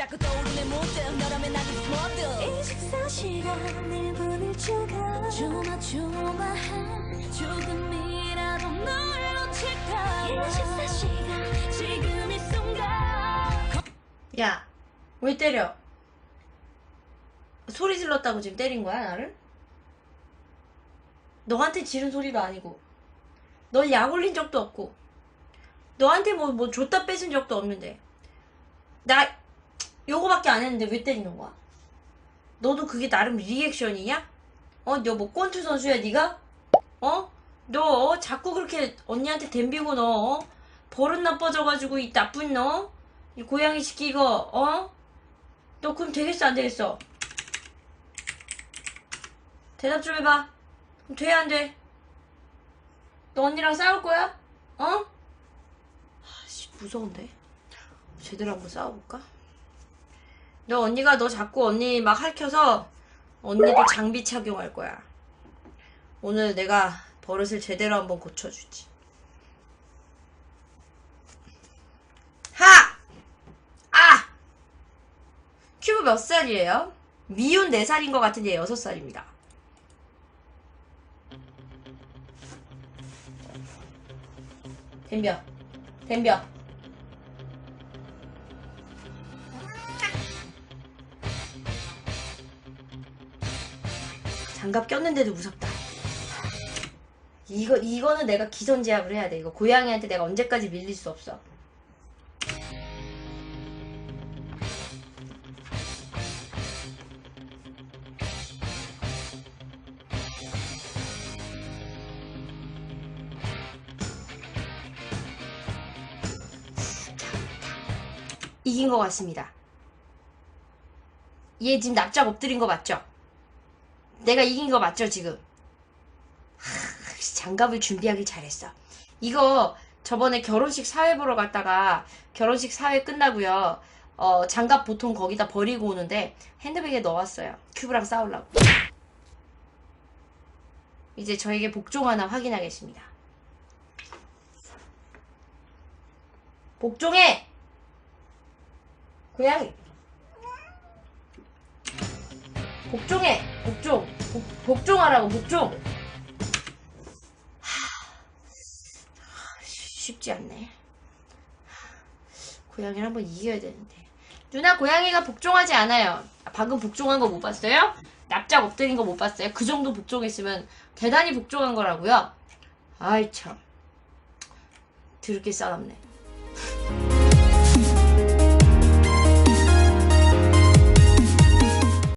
자꾸 떠오르네 모든 너라면 나는 모든. 24시간 1분을 추가 조마조마한 조금이라도 널 놓칠까? 24시간 지금 이 순간. 야 왜 때려? 소리 질렀다고 지금 때린 거야 나를? 너한테 지른 소리도 아니고. 널 약올린 적도 없고. 너한테 뭐, 뭐 줬다 뺏은 적도 없는데. 나 요거밖에 안 했는데 왜 때리는 거야? 너도 그게 나름 리액션이냐? 어, 너 뭐, 꼰투 선수야, 니가? 어? 너, 어? 자꾸 그렇게 언니한테 덤비고 너, 어? 버릇 나빠져가지고, 이 나쁜 너? 이 고양이 시키고 어? 너 그럼 되겠어 안 되겠어? 대답 좀 해봐. 그럼 돼 안 돼? 너 언니랑 싸울 거야? 어? 아씨 무서운데. 제대로 한번 싸워볼까? 너 언니가 너 자꾸 언니 막 할켜서 언니도 장비 착용할 거야. 오늘 내가 버릇을 제대로 한번 고쳐주지. 하! 아! 큐브 몇 살이에요? 미운 4살인 것 같은데 6살입니다. 덤벼. 덤벼. 장갑 꼈는데도 무섭다. 이거, 이거는 내가 기선제압을 해야 돼. 이거 고양이한테 내가 언제까지 밀릴 수 없어. 이긴 것 같습니다. 얘 지금 납작 엎드린 거 맞죠? 내가 이긴 거 맞죠, 지금? 하, 장갑을 준비하길 잘했어. 이거 저번에 결혼식 사회 보러 갔다가 결혼식 사회 끝나고요. 어, 장갑 보통 거기다 버리고 오는데 핸드백에 넣었어요. 큐브랑 싸우려고. 이제 저에게 복종 하나 확인하겠습니다. 복종해! 고양이. 복종해. 복종. 복, 복종하라고 복종. 하, 하, 쉽지 않네. 고양이를 한번 이겨야 되는데. 누나 고양이가 복종하지 않아요. 아, 방금 복종한 거 못 봤어요? 납작 엎드린 거 못 봤어요? 그 정도 복종했으면 대단히 복종한 거라고요. 아이 참. 드럽게 싸납네.